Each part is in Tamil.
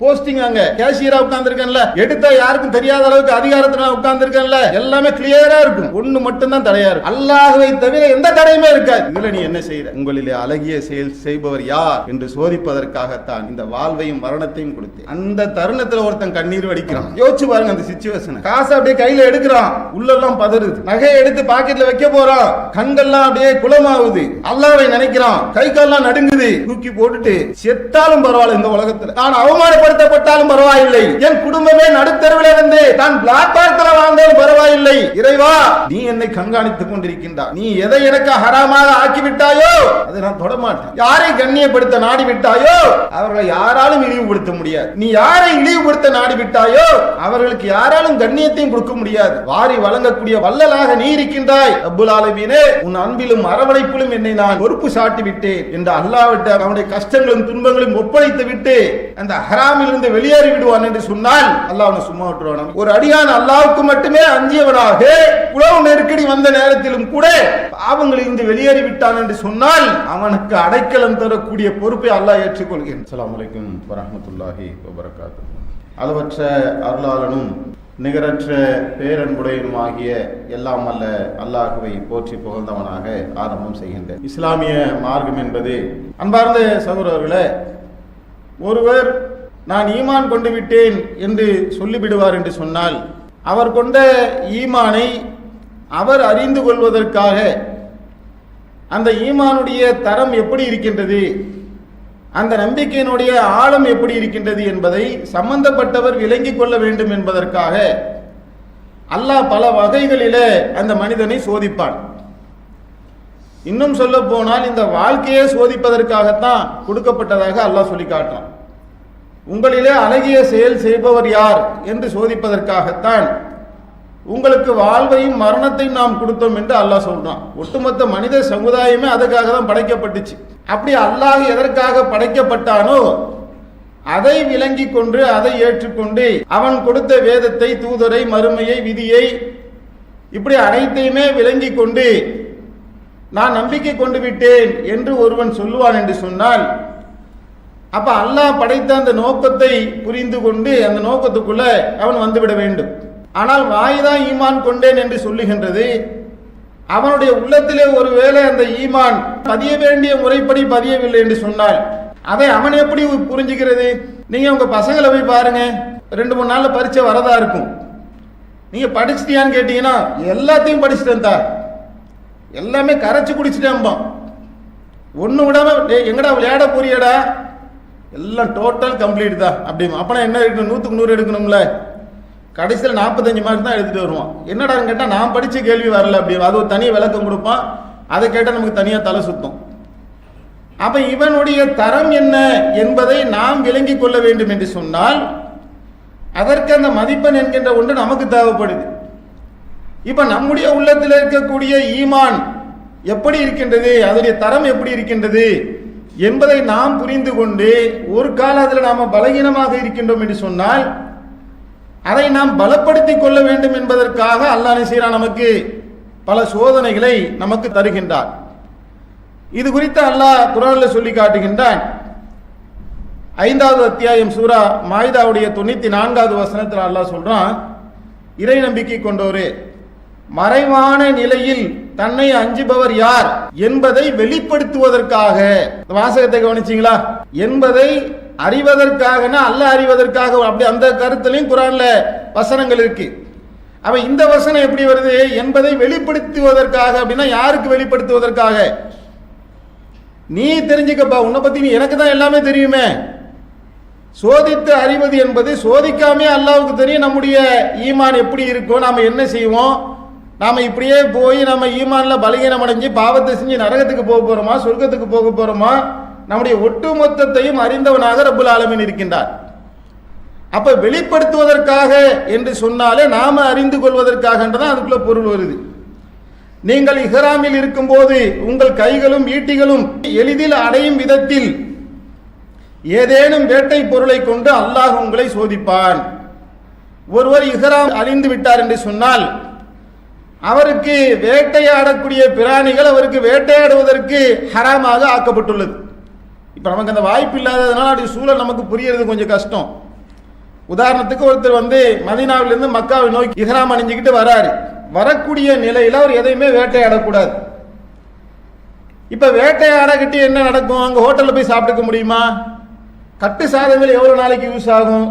போஸ்டிங் அங்க. கேஷியரா உட்கார்ந்துருக்கேன்ல. எடுத்தா யாருக்கும் தெரியாத அளவுக்கு அதிகாரத்துல உட்கார்ந்துருக்கேன்ல. எல்லாமே கிளியரா இருக்கும். ஒண்ணு மட்டும்தான் தடையா இருக்கும். அல்லாஹ்வை தவிர எந்த தடையுமே இருக்காது. இதுல நீ என்ன செய்யற உங்களிலே அழகிய செயல் செய்பவர் யார் என்று சோதிப்பதற்காகத்தான் இந்த வாழ்வையும் மரணத்தையும் கொடுத்தேன். அந்த தருணத்துல ஒருத்தன் கண்ணீர் வடிக்கிறான். யோசிச்சு பாருங்க அந்த சுச்சுவேஷன் காசை அப்படியே கையில எடுக்கிறான். உள்ளெல்லாம் பதறுது. நகையை எடுத்து பாக்கெட்ல வைக்க போறான். கண்கள்லாம் அப்படியே குளமாகுது. அல்லாவை நினைக்கிறான். கை கால்லாம் நடுங்குது. தூக்கி போட்டுட்டு செத்தாலும் பரவாயில்ல இந்த உலகத்துல. நான் அவமானப்படுத்தப்பட்டாலும் பரவாயில்லை. என் குடும்பமே நடுத்தருவில் இருந்து தான் பிளாக் பார்க்கல வாழ்ந்தாலும் பரவாயில்லை. இறைவா நீ என்னை கண்காணித்துக் கொண்டிருக்கின்றாய். நீ எதை எனக்கு ஹராமாக ஆக்கிவிட்டாயோ அதை நான் தொடமாட்டேன். யாரை கண்ணியப்படுத்த நாடி விட்டாயோ அவர்களை யாராலும் இழிவுபடுத்த முடியாது. நீ யாரை இழிவுபடுத்த நாடி விட்டாயோ அவர்களுக்கு யாராலும் கண்ணியத்தையும் கொடுக்க முடியாது. வாரி வழங்கக்கூடிய வல்லலாக நீ இருக்கின்றாய். அப்புல் ஆலமீனே உன் அன்பிலும் அரவணைப்பிலும் என்னை நான் பொறுப்பு சாட்டி விட்டேன் என்று அல்லாவிட்ட அவனுடைய கஷ்டங்களும் துன்பங்களும் ஒப்படைத்து விட்டு அந்த இஸ்லாமிலிருந்து வெளியேறி விடுவான் என்று சொன்னால் அல்லாஹ் அவனை சும்மா விட்டுருவான். ஒரு அடியான் அல்லாவுக்கு மட்டுமே அஞ்சியவனாக உழவு நெருக்கடி வந்த நேரத்திலும் கூட பாவங்களில் இருந்து வெளியேறி விட்டான் என்று சொன்னால் அவனுக்கு அடைக்கலம் தரக்கூடிய பொறுப்பை அல்லாஹ் ஏற்றுக்கொள்கிறேன் அஸ்ஸலாமு அலைக்கும் வரமத்துல்லாஹி வபரகாத்து அளவற்ற அருளாளனும் நிகரற்ற பேரன்புடையனுமாகிய எல்லாம் அல்ல அல்லாஹுவை போற்றி புகழ்ந்தவனாக ஆரம்பம் செய்கின்றேன். இஸ்லாமிய மார்க்கம் என்பது அன்பார்ந்த சகோதரர்களே ஒருவர் நான் ஈமான் கொண்டு விட்டேன் என்று சொல்லிவிடுவார் என்று சொன்னால் அவர் கொண்ட ஈமானை அவர் அறிந்து கொள்வதற்காக அந்த ஈமானுடைய தரம் எப்படி இருக்கின்றது அந்த நம்பிக்கையினுடைய ஆழம் எப்படி இருக்கின்றது என்பதை சம்பந்தப்பட்டவர் விளங்கிக் கொள்ள வேண்டும் என்பதற்காக அல்லாஹ் பல வகைகளிலே அந்த மனிதனை சோதிப்பான். இன்னும் சொல்ல போனால் இந்த வாழ்க்கையை சோதிப்பதற்காகத்தான் கொடுக்கப்பட்டதாக அல்லாஹ் சொல்லி காட்டுறான். உங்களிலே அழகிய செயல் செய்பவர் யார் என்று சோதிப்பதற்காகத்தான் உங்களுக்கு வாழ்வையும் மரணத்தையும் நாம் கொடுத்தோம் என்று அல்லாஹ் சொல்றான். ஒட்டுமொத்த மனித சமுதாயமே அதுக்காக தான் படைக்கப்பட்டுச்சு. அப்படி அல்லாஹ் எதற்காக படைக்கப்பட்டானோ அதை விளங்கி கொண்டு அதை ஏற்றுக்கொண்டு அவன் கொடுத்த வேதத்தை தூதரை மறுமையை விதியை இப்படி அனைத்தையுமே விளங்கி கொண்டு நான் நம்பிக்கை கொண்டு விட்டேன் என்று ஒருவன் சொல்லுவான் என்று சொன்னால் அப்ப அல்லாஹ் படைத்த அந்த நோக்கத்தை புரிந்து கொண்டு அந்த நோக்கத்துக்குள்ள அவன் வந்துவிட வேண்டும். ஆனால் வாய்தான் ஈமான் கொண்டேன் என்று சொல்லுகின்றது. அவனுடைய உள்ளத்திலே ஒருவேளை அந்த ஈமான் பதிய வேண்டிய முறைப்படி பதியவில்லை என்று சொன்னால் அதை அவன் எப்படி புரிஞ்சுக்கிறது? நீங்க உங்க பசங்களை போய் பாருங்க. ரெண்டு மூணு நாள்ல பரீட்சை வரதா இருக்கும். நீங்க படிச்சிட்டியான்னு கேட்டீங்கன்னா எல்லாத்தையும் படிச்சுட்டேன் தா எல்லாமே கரைச்சி குடிச்சிட்டேன்பான் ஒன்று விடாம எங்கடா விளையாட போறியடா? எல்லாம் டோட்டல் கம்ப்ளீட் தான் அப்படி அப்போனா என்ன எடுக்கணும்? நூற்றுக்கு நூறு எடுக்கணும்ல? கடைசியில் நாற்பத்தஞ்சு மார்க் தான் எடுத்துகிட்டு வருவான். என்னடான்னு கேட்டால் நான் படித்த கேள்வி வரல அப்படி. அது ஒரு தனி விளக்கம் கொடுப்பான். அதை கேட்டால் நமக்கு தனியாக தலை சுத்தம். அப்போ இவனுடைய தரம் என்ன என்பதை நாம் விளங்கி கொள்ள வேண்டும் என்று சொன்னால் அதற்கு அந்த மதிப்பெண் என்கின்ற ஒன்று நமக்கு தேவைப்படுது. இப்போ நம்முடைய உள்ளத்தில் இருக்கக்கூடிய ஈமான் எப்படி இருக்கின்றது? அதனுடைய தரம் எப்படி இருக்கின்றது? என்பதை நாம் புரிந்து கொண்டு ஒரு காலத்தில் நாம் பலகீனமாக இருக்கின்றோம் என்று சொன்னால் அதை நாம் பலப்படுத்திக் கொள்ள வேண்டும் என்பதற்காக அல்லாஹ் நசீரா நமக்கு பல சோதனைகளை நமக்கு தருகின்றார் இது குறித்து அல்லாஹ் குரான்ல சொல்லி காட்டுகின்றான். ஐந்தாவது அத்தியாயம் சூரா மாயுதாவுடைய தொண்ணூற்றி நான்காவது வசனத்தில் அல்லாஹ் சொல்கிறான் இறை நம்பிக்கை கொண்டோரே மறைவான நிலையில் தன்னை அஞ்சுபவர் யார் என்பதை வெளிப்படுத்துவதற்காக. வாசகத்தை கவனிச்சிங்களா? என்பதை அறிவதற்காக அல்ல அறிவதற்காக? அப்படி அந்த கருத்துலையும் குரான்ல வசனங்கள் இருக்கு. அவ இந்த வசனம் எப்படி வருது? என்பதை வெளிப்படுத்துவதற்காக. அப்படின்னா யாருக்கு வெளிப்படுத்துவதற்காக? நீ தெரிஞ்சுக்கப்பா உன்னை பத்தி நீ எனக்கு தான் எல்லாமே தெரியுமே. சோதித்து அறிவது என்பது சோதிக்காமே அல்லாவுக்கு தெரியும் நம்முடைய ஈமான் எப்படி இருக்கும் நாம என்ன செய்வோம்? நாம் இப்படியே போய் நம்ம ஈமான்ல பலகீனம் அடைஞ்சு பாவத்தை செஞ்சு நரகத்துக்கு போக போகிறோமா சொர்க்கத்துக்கு போக போகிறோமா நம்முடைய ஒட்டுமொத்தத்தையும் அறிந்தவனாக ரப்புல் ஆலமின் இருக்கின்றார். அப்போ வெளிப்படுத்துவதற்காக என்று சொன்னாலே நாம அறிந்து கொள்வதற்காகன்றதான் அதுக்குள்ள பொருள் வருது. நீங்கள் இஹராமில் இருக்கும்போது உங்கள் கைகளும் ஈட்டிகளும் எளிதில் அடையும் விதத்தில் ஏதேனும் வேட்டை பொருளை கொண்டு அல்லாஹ் உங்களை சோதிப்பான். ஒருவர் இஹராம் அழிந்து விட்டார் என்று சொன்னால் அவருக்கு வேட்டையாடக்கூடிய பிராணிகள் அவருக்கு வேட்டையாடுவதற்கு ஹராமாக ஆக்கப்பட்டுள்ளது. இப்போ நமக்கு அந்த வாய்ப்பு இல்லாததுனால அப்படி சூழல் நமக்கு புரியறது கொஞ்சம் கஷ்டம். உதாரணத்துக்கு ஒருத்தர் வந்து மதினாவிலேருந்து மக்காவை நோக்கி இஹ்ராம் அணிஞ்சுக்கிட்டு வராரு. வரக்கூடிய நிலையில் அவர் எதையுமே வேட்டையாடக்கூடாது. இப்போ வேட்டையாடக்கிட்டு என்ன நடக்கும்? அங்கே ஹோட்டலில் போய் சாப்பிட்டுக்க முடியுமா? கட்டு சாதங்கள் எவ்வளோ நாளைக்கு யூஸ் ஆகும்?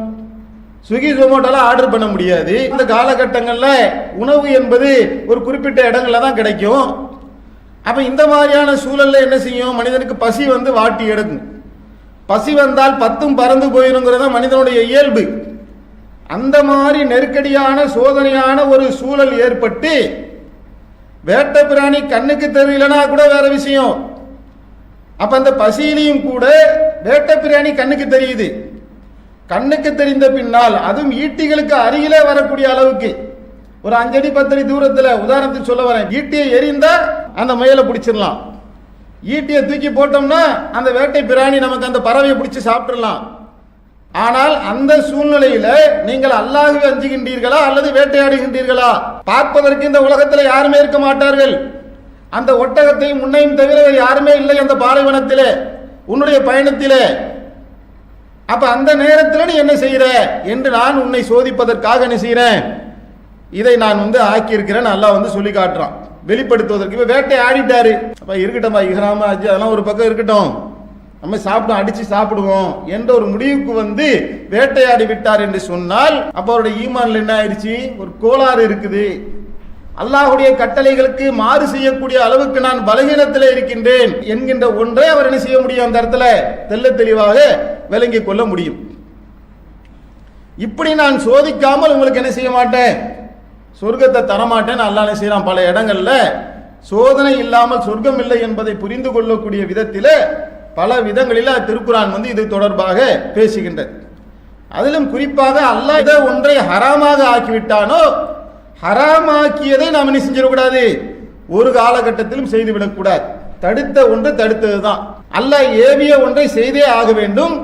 ஸ்விக்கி ஜொமேட்டோலாம் ஆர்டர் பண்ண முடியாது. இந்த காலகட்டங்களில் உணவு என்பது ஒரு குறிப்பிட்ட இடங்களில் தான் கிடைக்கும். அப்போ இந்த மாதிரியான சூழலில் என்ன செய்யும்? மனிதனுக்கு பசி வந்து வாட்டி எடுக்கும். பசி வந்தால் பத்தும் பறந்து போயிருங்கிறது தான் மனிதனுடைய இயல்பு. அந்த மாதிரி நெருக்கடியான சோதனையான ஒரு சூழல் ஏற்பட்டு வேட்டை பிராணி கண்ணுக்கு தெரியலனா கூட வேற விஷயம். அப்ப அந்த பசியிலையும் கூட வேட்டை பிராணி கண்ணுக்கு தெரியுது. கண்ணுக்கு தெரிந்த பின்னால் அதுவும் ஈட்டிகளுக்கு அருகிலே வரக்கூடிய அளவுக்கு. ஒரு அஞ்சடி பத்தடி தூரத்தில் உதாரணத்துக்கு சொல்ல வரேன். ஈட்டியை எரிந்தா அந்த முயலை பிடிச்சிடலாம். ஈட்டியை தூக்கி போட்டோம்னா அந்த வேட்டை பிராணி நமக்கு அந்த பறவையை பிடிச்சி சாப்பிட்றலாம் ஆனால் அந்த சூழ்நிலையில நீங்கள் அல்லாஹுவை அஞ்சுகின்றீர்களா அல்லது வேட்டையாடுகின்றீர்களா? பார்ப்பதற்கு இந்த உலகத்தில் யாருமே இருக்க மாட்டார்கள். அந்த ஒட்டகத்தையும் முன்னையும் தவிர வேறு யாருமே இல்லை அந்த பாலைவனத்திலே. உன்னுடைய பயணத்திலே. அப்ப அந்த நேரத்தில் நீ என்ன செய்யற என்று நான் உன்னை சோதிப்பதற்காக என்ன செய்யறேன் இதை நான் வந்து ஆக்கியிருக்கிறேன். நல்லா வந்து சொல்லி காட்டுறான். வெளிப்படுத்துவதற்கு இப்போ வேட்டை ஆடிட்டாரு. அப்ப இருக்கட்டும்பா இஹ்ராம அஜி அதெல்லாம் ஒரு பக்கம் இருக்கட்டும். நம்ம சாப்பிட்டோம் அடிச்சு சாப்பிடுவோம் என்ற ஒரு முடிவுக்கு வந்து வேட்டையாடி விட்டார் என்று சொன்னால் அப்போ அவருடைய ஈமான்ல என்ன ஆயிடுச்சு? ஒரு கோளாறு இருக்குது. அல்லாஹுடைய கட்டளைகளுக்கு மாறு செய்யக்கூடிய அளவுக்கு நான் பலகீனத்தில் இருக்கின்றேன் என்கின்ற ஒன்றை அவர் என்ன செய்ய முடியும் அந்த இடத்துல? தெள்ள தெளிவாக விளங்கிக் கொள்ள முடியும். இப்படி நான் சோதிக்காமல் உங்களுக்கு என்ன செய்ய மாட்டேன்? சொர்க்கத்தை தரமாட்டேன் அல்லாஹ் என்ன செய்யறான் பல இடங்கள்ல சோதனை இல்லாமல் சொர்க்கம் இல்லை என்பதை புரிந்து கொள்ளக்கூடிய விதத்தில் பல விதங்களில் திருக்குறான் வந்து இது தொடர்பாக பேசுகின்றது. அதிலும் குறிப்பாக அல்லாஹ் இதை ஒன்றை ஹராமாக ஆக்கிவிட்டானோ ஹராமாக்கியதை நாம் என்ன செஞ்சிடக்கூடாது? ஒரு காலகட்டத்திலும் செய்துவிடக்கூடாது. தடுத்த ஒன்று தடுத்தது தான் அல்லாஹ் ஏவிய ஒன்றை செய்தே ஆக வேண்டும்.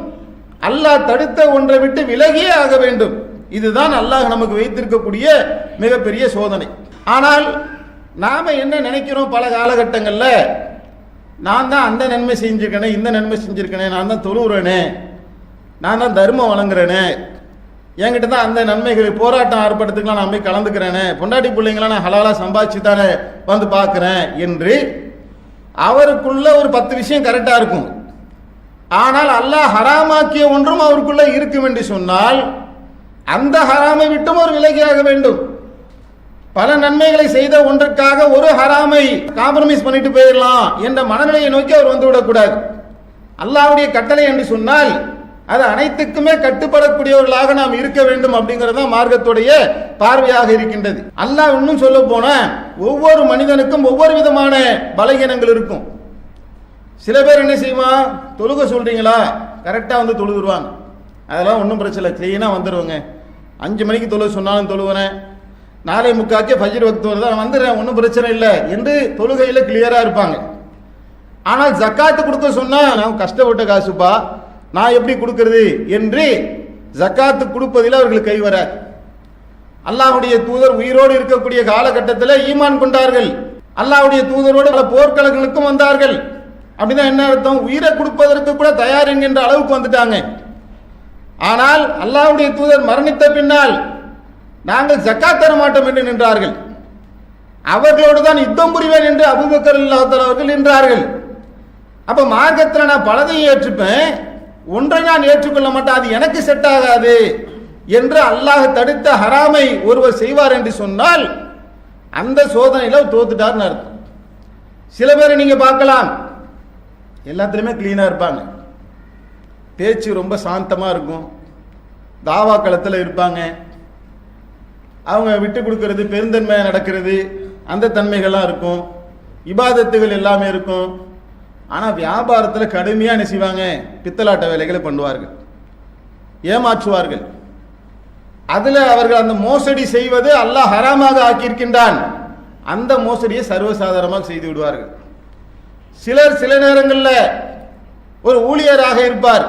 அல்லாஹ் தடுத்த ஒன்றை விட்டு விலகியே ஆக வேண்டும். இதுதான் அல்லாஹ் நமக்கு வைத்திருக்கக்கூடிய மிகப்பெரிய சோதனை. ஆனால் நாம் என்ன நினைக்கிறோம் பல காலகட்டங்களில்? நான் தான் அந்த நன்மை செஞ்சுருக்கேனே இந்த நன்மை செஞ்சுருக்கேனே நான் தான் தொழுகிறேனே நான் தான் தர்மம் வழங்குறேனே என்கிட்ட தான் அந்த நன்மைகள் போராட்டம் ஆர்ப்பாட்டத்துக்குலாம் நான் போய் கலந்துக்கிறேனே பொண்டாட்டி பிள்ளைங்களாம் நான் ஹலாலாக சம்பாதிச்சு தானே வந்து பார்க்குறேன் என்று அவருக்குள்ள ஒரு பத்து விஷயம் கரெக்டாக இருக்கும். ஆனால் அல்லாஹ் ஹராமாக்கிய ஒன்றும் அவருக்குள்ள இருக்கும் என்று சொன்னால் அந்த ஹராமை விட்டும் ஒரு விலகியாக வேண்டும். பல நன்மைகளை செய்த ஒன்றுக்காக ஒரு ஹராமை காம்ப்ரமைஸ் பண்ணிட்டு போயிடலாம் என்ற மனநிலையை நோக்கி அவர் வந்து விடக்கூடாது. கட்டளை என்று சொன்னால் அது அனைத்துக்குமே கட்டுப்படக்கூடியவர்களாக நாம் இருக்க வேண்டும் அப்படிங்கிறது தான் மார்க்கத்துடைய பார்வையாக இருக்கின்றது. அல்லாஹ் இன்னும் சொல்ல போன ஒவ்வொரு மனிதனுக்கும் ஒவ்வொரு விதமான பலகீனங்கள் இருக்கும். சில பேர் என்ன செய்வான் தொழுக சொல்றீங்களா? கரெக்டாக வந்து தொழுதுருவாங்க. அதெல்லாம் ஒன்றும் பிரச்சனை இல்லை. க்ளீனாக வந்துடுவோங்க அஞ்சு மணிக்கு தொழுக சொன்னாலும் தொழுவுறேன். நாளை முக்காக்கே ஃபஜ்ர் வக்து வருது நான் வந்துடுறேன். ஒன்றும் பிரச்சனை இல்லை. என்று தொழுகையில் கிளியராக இருப்பாங்க. ஆனால் ஜக்காத்து கொடுக்க சொன்னால் நான் கஷ்டப்பட்ட காசுப்பா. நான் எப்படி கொடுக்கறது? என்று ஜக்காத்து கொடுப்பதில் அவர்கள் கை வராது. அல்லாஹுடைய தூதர் உயிரோடு இருக்கக்கூடிய காலகட்டத்தில் ஈமான் கொண்டார்கள். அல்லாஹுடைய தூதரோடு பல போர்க்களங்களுக்கும் வந்தார்கள். அப்படிதான் என்ன அர்த்தம்? உயிரை கொடுப்பதற்கு கூட தயார் என்கின்ற அளவுக்கு வந்துட்டாங்க. ஆனால் அல்லாஹ்வுடைய தூதர் மரணித்த பின்னால் நாங்கள் ஜக்காத் தர மாட்டோம் என்று நின்றார்கள். அவர்களோடு தான் யுத்தம் புரிவேன் என்று அபுபக்கர் அல்லாஹ் அவர்கள் நின்றார்கள். அப்ப மார்க்கத்தில் நான் பலதையும் ஏற்றுப்பேன். ஒன்றை நான் ஏற்றுக்கொள்ள மாட்டேன். அது எனக்கு செட் ஆகாது என்று அல்லாஹ் தடுத்த ஹராமை ஒருவர் செய்வார் என்று சொன்னால் அந்த சோதனையில் தோத்துட்டார்னு அர்த்தம். சில பேரை நீங்க பார்க்கலாம். எல்லாத்துலேயுமே க்ளீனாக இருப்பாங்க. பேச்சு ரொம்ப சாந்தமாக இருக்கும். தாவா களத்தில் இருப்பாங்க. அவங்க விட்டு கொடுக்கறது பெருந்தன்மை நடக்கிறது அந்த தன்மைகள்லாம் இருக்கும். இபாதத்துகள் எல்லாமே இருக்கும். ஆனால் வியாபாரத்தில் கடுமையாக என்ன செய்வாங்க? பித்தலாட்ட வேலைகளை பண்ணுவார்கள். ஏமாற்றுவார்கள். அதில் அவர்கள் அந்த மோசடி செய்வது அல்லாஹ் ஹராமாக ஆக்கியிருக்கின்றான். அந்த மோசடியை சர்வசாதாரணமாக செய்து விடுவார்கள். சிலர் சில நேரங்களில் ஒரு ஊழியராக இருப்பார்.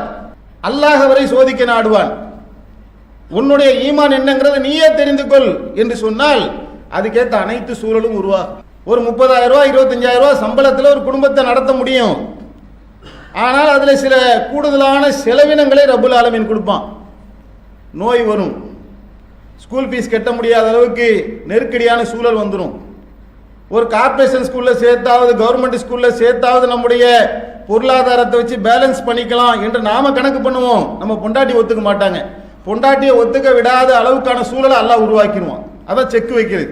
அல்லாஹ் அவரை சோதிக்க நாடுவான். உன்னுடைய ஈமான் என்னங்கிறத நீயே தெரிந்து கொள் என்று சொன்னால் அதுக்கேற்ற அனைத்து சூழலும் உருவாகும் ஒரு முப்பதாயிரம் ரூபா இருபத்தஞ்சாயிரம் ரூபா சம்பளத்தில் ஒரு குடும்பத்தை நடத்த முடியும். ஆனால் அதில் சில கூடுதலான செலவினங்களை ரபுல் ஆலமீன் கொடுப்பான். நோய் வரும். ஸ்கூல் ஃபீஸ் கட்ட முடியாத அளவுக்கு நெருக்கடியான சூழல் வந்துடும் ஒரு கார்பரேஷன் ஸ்கூலில் சேர்த்தாவது கவர்மெண்ட் ஸ்கூலில் சேர்த்தாவது நம்முடைய பொருளாதாரத்தை வச்சு பேலன்ஸ் பண்ணிக்கலாம் என்று நாம் கணக்கு பண்ணுவோம். நம்ம பொண்டாட்டி ஒத்துக்க மாட்டாங்க. பொண்டாட்டியை ஒத்துக்க விடாத அளவுக்கான சூழலை எல்லாம் உருவாக்கிடுவோம் அதான் செக் வைக்கிறது.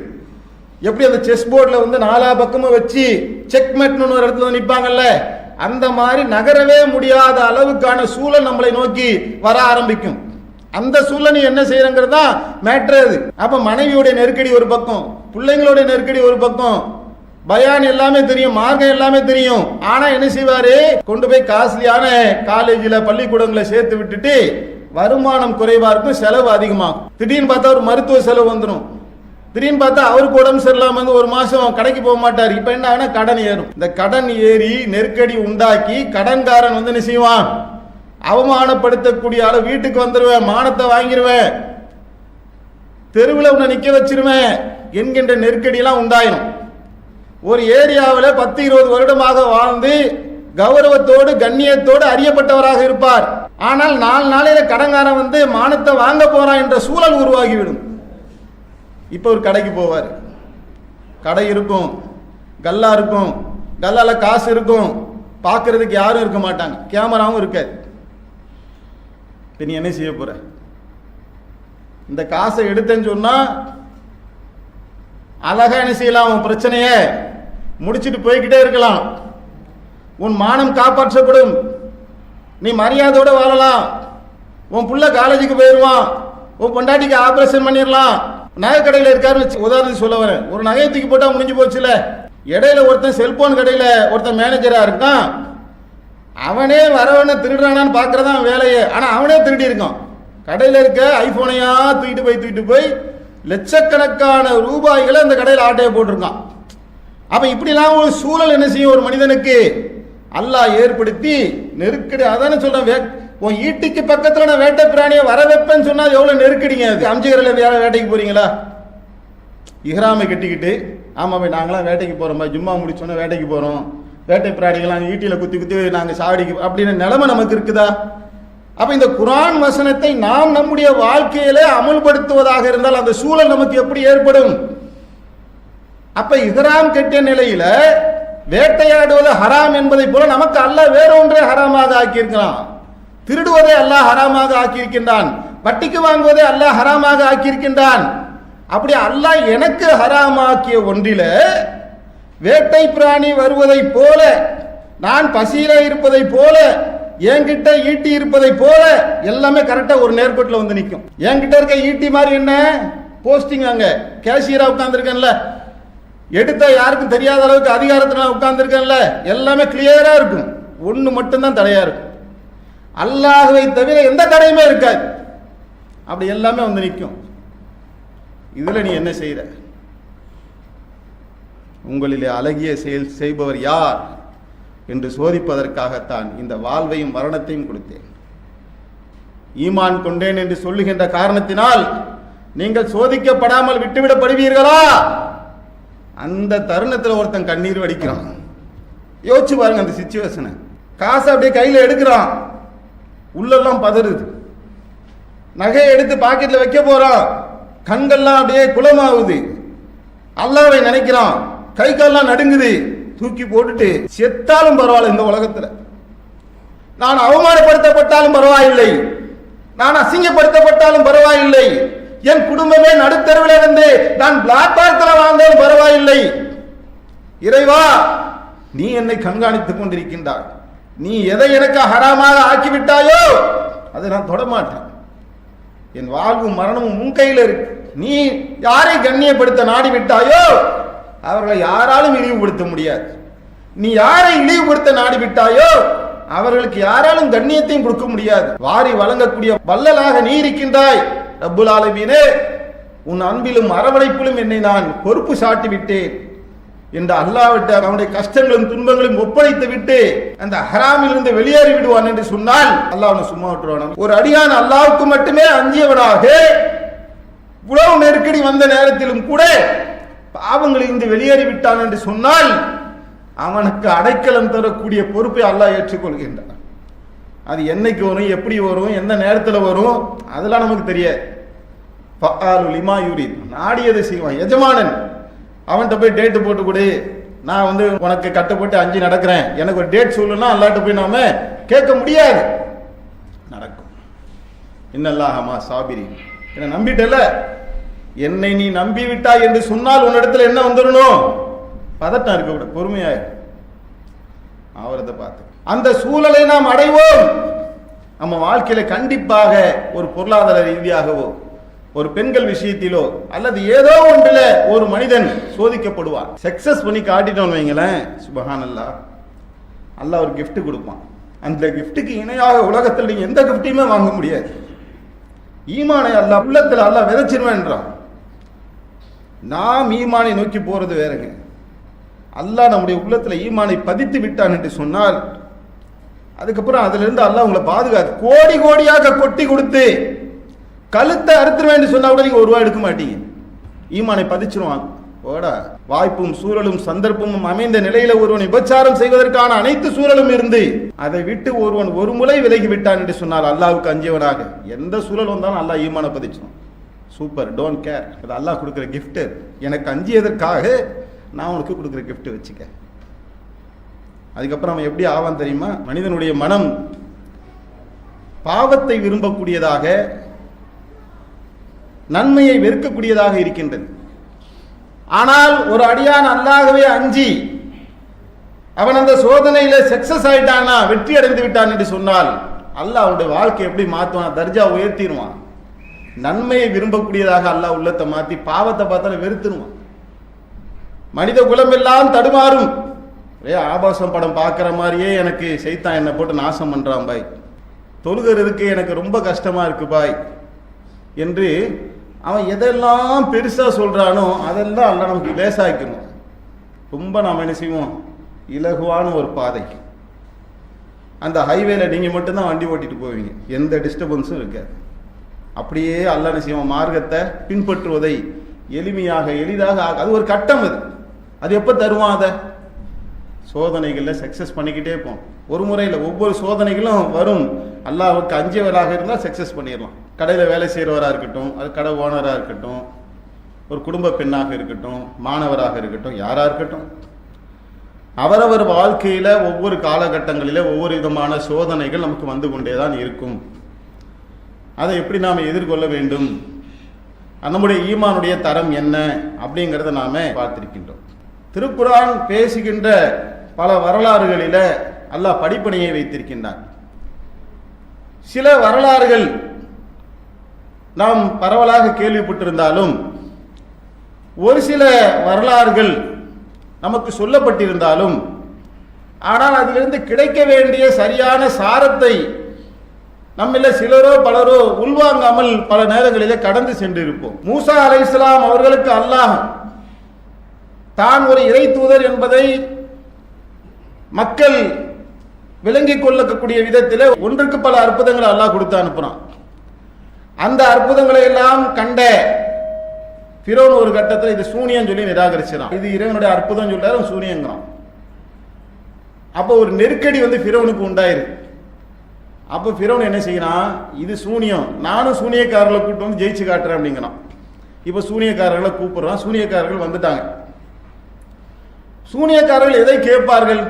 எப்படி அந்த செஸ் போர்டில் வந்து நாலா பக்கமும் வச்சு செக் மெட்னு ஒரு இடத்துல நிற்பாங்கல்ல அந்த மாதிரி நகரவே முடியாத அளவுக்கான சூழல் நம்மளை நோக்கி வர ஆரம்பிக்கும். அந்த சூழல் நீ என்ன செய்யறங்கிறது தான் மேட்ரு அது. அப்ப மனைவியுடைய நெருக்கடி ஒரு பக்கம் பிள்ளைங்களுடைய நெருக்கடி ஒரு பக்கம். பயான் எல்லாமே தெரியும் மார்க்கம் எல்லாமே தெரியும். ஆனா என்ன செய்வாரு? கொண்டு போய் காஸ்ட்லியான காலேஜில் பள்ளிக்கூடங்களை சேர்த்து விட்டுட்டு வருமானம் குறைவா இருக்கும் செலவு அதிகமாகும். திடீர்னு பார்த்தா ஒரு மருத்துவ செலவு வந்துடும் திடீர்னு பார்த்தா அவருக்கு உடம்பு சரியில்லாம வந்து ஒரு மாசம் கடைக்கு போக மாட்டார். இப்ப என்ன ஆகுனா கடன் ஏறும். இந்த கடன் ஏறி நெருக்கடி உண்டாக்கி கடன்காரன் வந்து என்ன செய்வான்? அவமானப்படுத்தக்கூடிய ஆளை வீட்டுக்கு வந்துடுவேன் மானத்தை வாங்கிடுவேன் தெருவில் உன்னை நிற்க வச்சிருவேன் என்கின்ற நெருக்கடியெல்லாம் உண்டாயிடும் ஒரு ஏரியாவில் பத்து இருபது வருடமாக வாழ்ந்து கௌரவத்தோடு கண்ணியத்தோடு அறியப்பட்டவராக இருப்பார். ஆனால் நாலு நாளையில கடங்காரன் வந்து மானத்தை வாங்க போறான் என்ற சூழல் உருவாகிவிடும். இப்போ ஒரு கடைக்கு போவார். கடை இருக்கும் கல்லா இருக்கும் கல்லால காசு இருக்கும். பார்க்கறதுக்கு யாரும் இருக்க மாட்டாங்க. கேமராவும் இருக்காது. இப்போ நீ என்ன செய்ய போகிற இந்த காசை எடுத்தேன்னு சொன்னால் அழகாக என்ன செய்யலாம்? உன் பிரச்சனையை முடிச்சிட்டு போய்கிட்டே இருக்கலாம். உன் மானம் காப்பாற்றப்படும். நீ மரியாதையோடு வாழலாம். உன் புள்ள காலேஜுக்கு போயிடுவான் உன் பொண்டாட்டிக்கு ஆப்ரேஷன் பண்ணிடலாம். நகை கடையில் இருக்காருன்னு வச்சு உதாரணத்துக்கு சொல்ல வரேன். ஒரு நகையை தூக்கி போட்டால் முடிஞ்சு போச்சுல. இடையில ஒருத்தன் செல்போன் கடையில் ஒருத்தன் மேனேஜராக இருக்கான். அவனே வரவனை திருடுறானான்னு பார்க்குறதான் வேலையே. ஆனால் அவனே திருடி இருக்கான். கடையில் இருக்க ஐஃபோனையா தூக்கிட்டு போய் தூக்கிட்டு போய் லட்சக்கணக்கான ரூபாய்களை அந்த கடையில் ஆட்டையை போட்டிருக்கான். அப்போ இப்படிலாம் ஒரு சூழல் என்ன செய்யும் ஒரு மனிதனுக்கு? அல்லாஹ் ஏற்படுத்தி நெருக்கடி அதானே சொல்கிறேன் வே- உன் ஈட்டிக்கு பக்கத்தில் நான் வேட்டை பிராணியை வர வைப்பேன்னு சொன்னால் எவ்வளோ நெருக்கடிங்க அது? அம்ஜிகரில் வேற வேட்டைக்கு போறீங்களா? இஹ்ராமை கட்டிக்கிட்டு ஆமாம் போய் நாங்களாம் வேட்டைக்கு போறோம் ஜும்மா முடிச்சோன்னே வேட்டைக்கு போகிறோம் வேட்டை பிராணிகள்லாம் ஈட்டியில் குத்தி குத்தி நாங்கள் சாவடிக்கு அப்படின்னு நிலைமை நமக்கு இருக்குதா? அப்போ இந்த குரான் வசனத்தை நாம் நம்முடைய வாழ்க்கையிலே அமுல்படுத்துவதாக இருந்தால் அந்த சூழல் நமக்கு எப்படி ஏற்படும்? அப்ப இஹராம் கெட்ட நிலையில வேட்டையாடுவது ஹராம் என்பதை போல நமக்கு அல்லாஹ் வேற ஒன்றே ஹராமாக ஆக்கியிருக்கலாம். திருடுவதை அல்லாஹ் ஹராமாக ஆக்கியிருக்கின்றான். வட்டிக்கு வாங்குவதை அல்லாஹ் ஹராமாக ஆக்கியிருக்கின்றான். அப்படி அல்லாஹ் எனக்கு ஹராமாக்கிய ஒன்றில வேட்டை பிராணி வருவதை போல நான் பசியில இருப்பதை போல என்கிட்ட ஈட்டி இருப்பதை போல எல்லாமே கரெக்டா ஒரு நேர்கோட்டில் வந்து நிற்கும் என்கிட்ட இருக்க ஈட்டி மாதிரி என்ன? போஸ்டிங் அங்க. கேஷியரா உட்காந்துருக்கேன்ல எடுத்த யாருக்கும் தெரியாத அளவுக்கு அதிகாரத்தில் உட்காந்துருக்கேன்ல எல்லாமே கிளியரா இருக்கும். ஒன்று மட்டும்தான் தடையா இருக்கும். அல்லாஹுவை தவிர எந்த தடையுமே இருக்காது. அப்படி எல்லாமே வந்து நிற்கும் இதில் நீ என்ன செய்கிற உங்களிலே அழகிய செயல் செய்பவர் யார் என்று சோதிப்பதற்காகத்தான் இந்த வாழ்வையும் மரணத்தையும் கொடுத்தேன். ஈமான் கொண்டேன் என்று சொல்லுகின்ற காரணத்தினால் நீங்கள் சோதிக்கப்படாமல் விட்டுவிடப்படுவீர்களா? அந்த தருணத்தில் ஒருத்தன் கண்ணீர் வடிக்கிறான். யோசிச்சு பாருங்க அந்த சுச்சுவேஷனை காசை அப்படியே கையில் எடுக்கிறான். உள்ளெல்லாம் பதறுது. நகையை எடுத்து பாக்கெட்டில் வைக்க போறான். கண்கள்லாம் அப்படியே குளமாகுது. அல்லாவை நினைக்கிறான் கை கால்லாம் நடுங்குது. தூக்கி போட்டுட்டு செத்தாலும் பரவாயில்ல இந்த உலகத்தில். நான் அவமானப்படுத்தப்பட்டாலும் பரவாயில்லை. நான் அசிங்கப்படுத்தப்பட்டாலும் பரவாயில்லை. என் குடும்பமே நடுத்தருவில் இருந்து நான் பிளாக் பிளாட்பாரத்தில் வாழ்ந்தாலும் பரவாயில்லை. இறைவா நீ என்னை கண்காணித்துக் கொண்டிருக்கின்றாய். நீ எதை எனக்கு ஹராமாக ஆக்கிவிட்டாயோ அதை நான் தொடமாட்டேன் என் வாழ்வும் மரணமும் உன் கையில் இருக்கு. நீ யாரை கண்ணியப்படுத்த நாடி விட்டாயோ அவர்களை யாராலும் இழிவுபடுத்த முடியாது. நீ யாரை இழிவுபடுத்த நாடி விட்டாயோ அவர்களுக்கு யாராலும் கண்ணியத்தையும் கொடுக்க முடியாது. வாரி வழங்கக்கூடிய வள்ளலாக நீ இருக்கின்றாய் ரப்புல் ஆலமீனே. உன் அன்பிலும் அரவணைப்பிலும் என்னை நான் பொறுப்பு சாட்டி விட்டேன் என்று அல்லாவிட்ட அவனுடைய கஷ்டங்களும் துன்பங்களும் ஒப்படைத்து விட்டு அந்த ஹராமிலிருந்து வெளியேறி விடுவான் என்று சொன்னால் அல்லாஹ் அவனை சும்மா விட்டுருவான். ஒரு அடியான் அல்லாவுக்கு மட்டுமே அஞ்சியவனாக உழவு நெருக்கடி வந்த நேரத்திலும் கூட பாவங்களில் இருந்து வெளியேறி விட்டான் என்று சொன்னால் அவனுக்கு அடைக்கலம் தரக்கூடிய பொறுப்பை அல்லாஹ் ஏற்றுக்கொள்கின்றான். அது என்னைக்கு வரும் எப்படி வரும் எந்த நேரத்தில் வரும் அதெல்லாம் நமக்கு தெரியாது. லிமா யூரித். நாடியதை செய்வான்? எஜமானன். அவன்கிட்ட போய் டேட்டு போட்டு கொடு. நான் வந்து உனக்கு கட்டுப்பட்டு அஞ்சு நடக்கிறேன். எனக்கு ஒரு டேட் சொல்லுன்னா அல்லாட்ட போய் நாம கேட்க முடியாது. நடக்கும். இன்னல்லாகமா சாபிரி என்னை நம்பிட்டல என்னை நீ நம்பிவிட்டாய் என்று சொன்னால் உன்னிடத்துல என்ன வந்துடணும்? பதட்டம் இருக்க கூட பொறுமையாய் ஆவரத்தை பார்த்து. அந்த சூழலை நாம் அடைவோம். நம்ம வாழ்க்கையில கண்டிப்பாக ஒரு பொருளாதார ரீதியாகவோ ஒரு பெண்கள் விஷயத்திலோ அல்லது ஏதோ ஒன்றில் ஒரு மனிதன் சோதிக்கப்படுவார் சக்சஸ் பண்ணி காட்டிட்டோம்னு வைங்களேன் சுபஹான் அல்லா அல்லா ஒரு கிஃப்ட் கொடுப்பான். அந்த கிஃப்ட்டுக்கு இணையாக உலகத்தில் நீங்க எந்த கிஃப்டையுமே வாங்க முடியாது. ஈமானை அல்லா உள்ளத்தில் அல்லா விதைச்சிருவேன்றான். நாம் ஈமானை நோக்கி போகிறது வேறங்க. அல்லாஹ் நம்முடைய உள்ளத்தில் ஈமானை பதித்து விட்டான் என்று சொன்னால் அதுக்கப்புறம் அதிலிருந்து அல்லாஹ் உங்களை பாதுகாத்து கோடி கோடியாக கொட்டி கொடுத்து கழுத்தை அறுத்துருவேன் சொன்னா கூட நீங்கள் ஒரு ரூபா எடுக்க மாட்டீங்க. ஈமானை பதிச்சிருவான். ஓடா. வாய்ப்பும் சூழலும் சந்தர்ப்பமும் அமைந்த நிலையில ஒருவன் விபச்சாரம் செய்வதற்கான அனைத்து சூழலும் இருந்து அதை விட்டு ஒருவன் ஒரு முறை விலகி விட்டான் என்று சொன்னால் அல்லாவுக்கு அஞ்சியவனாக எந்த சூழல் வந்தாலும் அல்லாஹ் ஈமானை பதிச்சிடும் சூப்பர் டோன்ட் கேர் இது அல்லாஹ் கொடுக்குற கிஃப்ட்டு எனக்கு அஞ்சியதற்காக நான் உனக்கு கொடுக்குற கிஃப்ட்டு வச்சுக்க. அதுக்கப்புறம் அவன் எப்படி ஆவான் தெரியுமா? மனிதனுடைய மனம் பாவத்தை விரும்பக்கூடியதாக நன்மையை வெறுக்கக்கூடியதாக இருக்கின்றது. ஆனால் ஒரு அடியான் அல்லாகவே அஞ்சி அவன் அந்த சோதனையில சக்சஸ் ஆயிட்டானா வெற்றி அடைந்து விட்டான் என்று சொன்னால் அல்லாஹ் அவனுடைய வாழ்க்கை எப்படி மாற்றுவான் தர்ஜா உயர்த்திடுவான். நன்மையை விரும்பக்கூடியதாக அல்லாஹ் உள்ளத்தை மாத்தி பாவத்தை பார்த்தாலும் வெறுத்துருவான். மனித குலம் எல்லாம் தடுமாறும். ஒரே ஆபாசம் படம் பார்க்குற மாதிரியே எனக்கு செய்தான் என்னை போட்டு நாசம் பண்ணுறான் பாய். தொழுகிறதுக்கு எனக்கு ரொம்ப கஷ்டமாக இருக்கு பாய். என்று அவன் எதெல்லாம் பெருசாக சொல்கிறானோ அதெல்லாம் அல்ல நமக்கு லேசாக்கணும் ரொம்ப நாம் என்ன செய்வோம்? இலகுவான ஒரு பாதை அந்த ஹைவேல நீங்கள் மட்டும்தான் வண்டி ஓட்டிட்டு போவீங்க. எந்த டிஸ்டர்பன்ஸும் இருக்காது. அப்படியே அல்ல செய்வோம் மார்க்கத்தை பின்பற்றுவதை எளிமையாக எளிதாக அது ஒரு கட்டம் அது. அது எப்போ தருவான் அதை? சோதனைகளில் சக்ஸஸ் பண்ணிக்கிட்டே இருப்போம். ஒரு முறையில் ஒவ்வொரு சோதனைகளும் வரும். அல்லாஹ்வுக்கு அஞ்சியவராக இருந்தால் சக்ஸஸ் பண்ணிடலாம். கடையில் வேலை செய்கிறவராக இருக்கட்டும் அது கடை ஓனராக இருக்கட்டும் ஒரு குடும்ப பெண்ணாக இருக்கட்டும் மாணவராக இருக்கட்டும் யாராக இருக்கட்டும். அவரவர் வாழ்க்கையில் ஒவ்வொரு காலகட்டங்களிலே ஒவ்வொரு விதமான சோதனைகள் நமக்கு வந்து கொண்டே தான் இருக்கும். அதை எப்படி நாம் எதிர்கொள்ள வேண்டும்? நம்முடைய ஈமானுடைய தரம் என்ன? அப்படிங்கிறத நாம பார்த்திருக்கின்றோம். திருக்குரான் பேசுகின்ற பல வரலாறுகளில் அல்லாஹ் படிப்பனையை வைத்திருக்கின்றான். சில வரலாறுகள் நாம் பரவலாக கேள்விப்பட்டிருந்தாலும் ஒரு சில வரலாறுகள் நமக்கு சொல்லப்பட்டிருந்தாலும் ஆனால் அதிலிருந்து கிடைக்க வேண்டிய சரியான சாரத்தை நம்மில சிலரோ பலரோ உள்வாங்காமல் பல நேரங்களிலே கடந்து சென்றிருப்போம். மூசா அலைஹிஸ்ஸலாம் அவர்களுக்கு அல்லாஹ் தான் ஒரு இறை தூதர் என்பதை மக்கள் விளங்கிக் கொள்ளக்கூடிய விதத்தில் ஒன்றுக்கு பல அற்புதங்களை அல்லாஹ் கொடுத்து அனுப்புறான். அந்த அற்புதங்களை எல்லாம் கண்ட பிரோன் ஒரு கட்டத்தில் இது சூனியம் சொல்லி நிராகரிச்சிடான் இது இறைவனுடைய அற்புதம் சொல்றாரு சூனியங்கிறான். அப்போ ஒரு நெருக்கடி வந்து பிரோனுக்கு உண்டாயிருக்கு. அப்போ ஃபிரோன் என்ன செய்யறான் இது சூனியம். நானும் சூனியக்காரர்களை கூப்பிட்டு வந்து ஜெயிச்சு காட்டுறேன் அப்படிங்கிறான். இப்போ சூனியக்காரர்களை கூப்பிடுறான். சூனியக்காரர்கள் வந்துட்டாங்க. சூனியக்காரர்கள் எதை கேட்பார்கள்?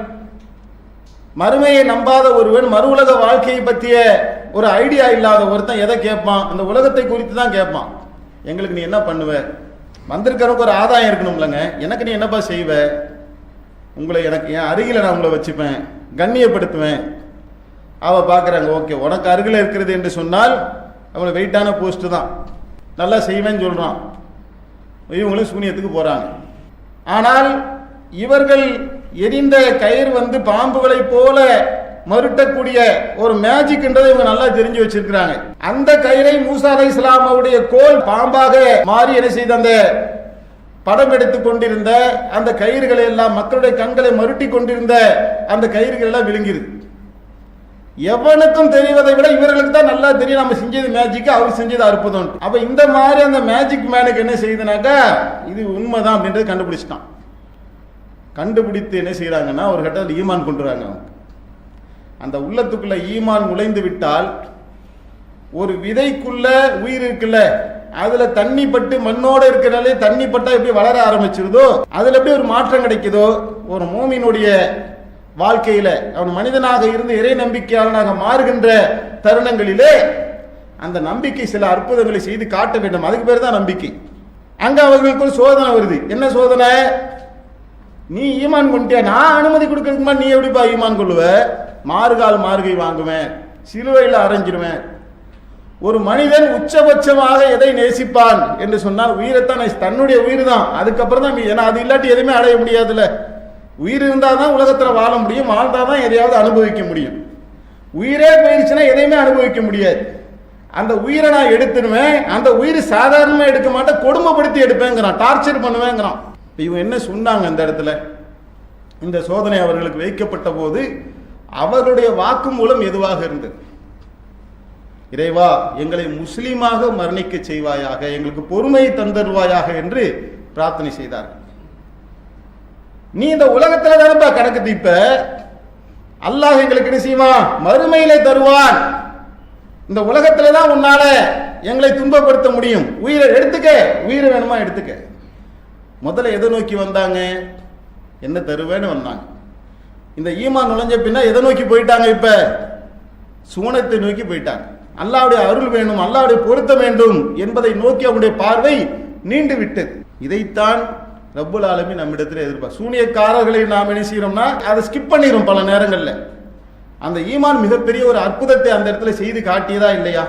மறுமையை நம்பாத ஒருவன் மறு உலக வாழ்க்கையை பற்றிய ஒரு ஐடியா இல்லாத ஒருத்தன் எதை கேட்பான்? அந்த உலகத்தை குறித்து தான் கேட்பான். எங்களுக்கு நீ என்ன பண்ணுவ? வந்திருக்கிறவங்க ஒரு ஆதாயம் இருக்கணும்லங்க எனக்கு நீ என்னப்பா செய்வ? உங்களை எனக்கு என் அருகில் நான் உங்களை வச்சுப்பேன். கண்ணியப்படுத்துவேன். அவள் பார்க்குறாங்க ஓகே உனக்கு அருகில் இருக்கிறது என்று சொன்னால் அவளை வெயிட்டான போஸ்ட்டு தான். நல்லா செய்வேன்னு சொல்கிறான் இவங்களும் சூனியத்துக்கு போகிறாங்க ஆனால் இவர்கள் எரிந்த கயிறு வந்து பாம்புகளை போல மறுட்டக்கூடிய ஒரு மேஜிக்ன்றதை இவங்க நல்லா தெரிஞ்சு வச்சிருக்கிறாங்க. அந்த கயிறை மூசா அலை கோல் பாம்பாக மாறி என்ன செய்த அந்த படம் எடுத்து கொண்டிருந்த அந்த கயிறுகளை எல்லாம் மக்களுடைய கண்களை மறுட்டி கொண்டிருந்த அந்த கயிறுகள் எல்லாம் விழுங்கிருது. எவனுக்கும் தெரிவதை விட இவர்களுக்கு தான் நல்லா தெரியும். நம்ம செஞ்சது மேஜிக் அவர் செஞ்சது அற்புதம். அப்ப இந்த மாதிரி அந்த மேஜிக் மேனுக்கு என்ன செய்யுதுனாக்கா இது உண்மைதான் அப்படின்றது கண்டுபிடிச்சிட்டான். கண்டுபிடித்து என்ன செய்யறாங்கன்னா ஒரு கட்டத்தில் ஈமான் கொண்டுறாங்க அவங்க. அந்த உள்ளத்துக்குள்ள ஈமான் நுழைந்து விட்டால் ஒரு விதைக்குள்ள உயிர் இருக்குல்ல அதுல தண்ணி பட்டு மண்ணோட இருக்கிறனாலே தண்ணி பட்டா எப்படி வளர ஆரம்பிச்சிருதோ அதுல எப்படி ஒரு மாற்றம் கிடைக்குதோ ஒரு மூமினுடைய வாழ்க்கையில அவன் மனிதனாக இருந்து இறை நம்பிக்கையாளனாக மாறுகின்ற தருணங்களிலே அந்த நம்பிக்கை சில அற்புதங்களை செய்து காட்ட வேண்டும். அதுக்கு பேர் தான் நம்பிக்கை. அங்க அவர்களுக்கு ஒரு சோதனை வருது. என்ன சோதனை? நீ ஈமான் கொண்டியா நான் அனுமதி கொடுக்கறதுக்கு நீ எப்படிப்பா ஈமான் கொள்ளுவ? மாறுகால் மார்கை வாங்குவேன். சிலுவையில் அரைஞ்சிருவேன். ஒரு மனிதன் உச்சபட்சமாக எதை நேசிப்பான் என்று சொன்னால் உயிரைத்தான் தன்னுடைய உயிர் தான். அதுக்கப்புறம் தான் ஏன்னா அது இல்லாட்டி எதுவுமே அடைய முடியாதுல்ல. உயிர் இருந்தால் தான் உலகத்தில் வாழ முடியும் வாழ்ந்தால் தான் எதையாவது அனுபவிக்க முடியும். உயிரே போயிடுச்சுன்னா எதையுமே அனுபவிக்க முடியாது. அந்த உயிரை நான் எடுத்துடுவேன் அந்த உயிர் சாதாரணமாக எடுக்க மாட்டேன் கொடுமைப்படுத்தி எடுப்பேங்கிறான் டார்ச்சர் பண்ணுவேங்கிறான். இப்போ இவங்க என்ன சொன்னாங்க அந்த இடத்துல? இந்த சோதனை அவர்களுக்கு வைக்கப்பட்ட போது அவர்களுடைய வாக்கு மூலம் எதுவாக இருந்தது? இறைவா எங்களை முஸ்லீமாக மரணிக்க செய்வாயாக எங்களுக்கு பொறுமையை தந்தருவாயாக என்று பிரார்த்தனை செய்தார்கள். நீ இந்த உலகத்துல தானப்பா கணக்கு தீப்ப அல்லாஹ் எங்களுக்கு என்ன செய்வான் மறுமையிலே தருவான். இந்த உலகத்துல தான் உன்னால எங்களை துன்பப்படுத்த முடியும். உயிரை எடுத்துக்க. உயிரை வேணுமா எடுத்துக்க? முதல்ல எதை நோக்கி வந்தாங்க? என்ன தருவேன்னு வந்தாங்க. இந்த ஈமான் நுழைஞ்ச பின்னா எதை நோக்கி போயிட்டாங்க இப்ப? சுவனத்தை நோக்கி போயிட்டாங்க. அல்லாவுடைய அருள் வேணும் அல்லாவுடைய பொருத்த வேண்டும் என்பதை நோக்கி அவனுடைய பார்வை நீண்டு விட்டது. இதைத்தான் ரப்புல் ஆலமி நம்மிடத்தில் எதிர்பார்க்க சூனியக்காரர்களை நாம் என்ன செய்யறோம்னா அதை ஸ்கிப் பண்ணிடும் பல நேரங்களில். அந்த ஈமான் மிகப்பெரிய ஒரு அற்புதத்தை அந்த இடத்துல செய்து காட்டியதா இல்லையா?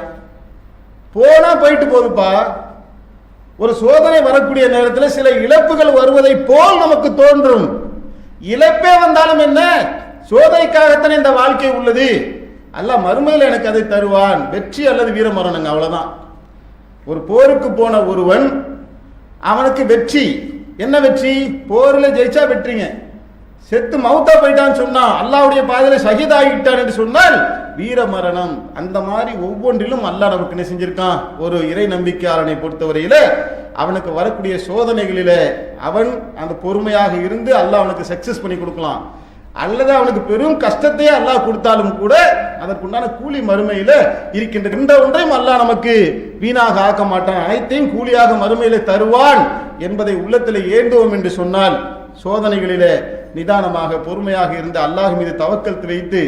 போனா போயிட்டு போதுப்பா. ஒரு சோதனை வரக்கூடிய நேரத்தில் சில இழப்புகள் வருவதை போல் நமக்கு தோன்றும். இழப்பே வந்தாலும் என்ன? சோதனைக்காகத்தானே இந்த வாழ்க்கை உள்ளது. அல்ல மறுமையில் எனக்கு அதை தருவான். வெற்றி அல்லது வீர மரணங்க அவ்வளவுதான். ஒரு போருக்கு போன ஒருவன் அவனுக்கு வெற்றி. என்ன வெற்றி? போரில் ஜெயிச்சா வெற்றிங்க. செத்து மௌத்தா போயிட்டான்னு சொன்னா அல்லாவுடைய பாதையில சகிதாகிட்டான் என்று சொன்னால் வீர மரணம். அந்த மாதிரி ஒவ்வொன்றிலும் அல்லாஹ் நமக்கு என்ன செஞ்சிருக்கான்? ஒரு இறை நம்பிக்கையாளனை பொறுத்தவரையில அவனுக்கு வரக்கூடிய சோதனைகளில அவன் அந்த பொறுமையாக இருந்து அல்லாஹ் அவனுக்கு சக்சஸ் பண்ணி கொடுக்கலாம். அல்லது அவனுக்கு பெரும் கஷ்டத்தையே அல்லாஹ் கொடுத்தாலும் கூட அதற்குண்டான கூலி மறுமையில இருக்கின்ற இந்த ஒன்றையும் அல்லாஹ் நமக்கு வீணாக ஆக்க மாட்டான். அனைத்தையும் கூலியாக மறுமையில தருவான் என்பதை உள்ளத்தில் ஏந்துவோம் என்று சொன்னால் சோதனைகளிலே நிதானமாக பொறுமையாக இருந்து அல்லாஹ் மீது தவக்கல் வைத்து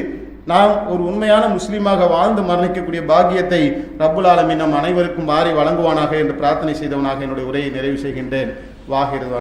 நாம் ஒரு உண்மையான முஸ்லீமாக வாழ்ந்து மரணிக்கக்கூடிய பாக்கியத்தை ரப்புல் ஆலமீன் நம் அனைவருக்கும் மாறி வழங்குவானாக என்று பிரார்த்தனை செய்தவனாக என்னுடைய உரையை நிறைவு செய்கின்றேன். வாகிருவான்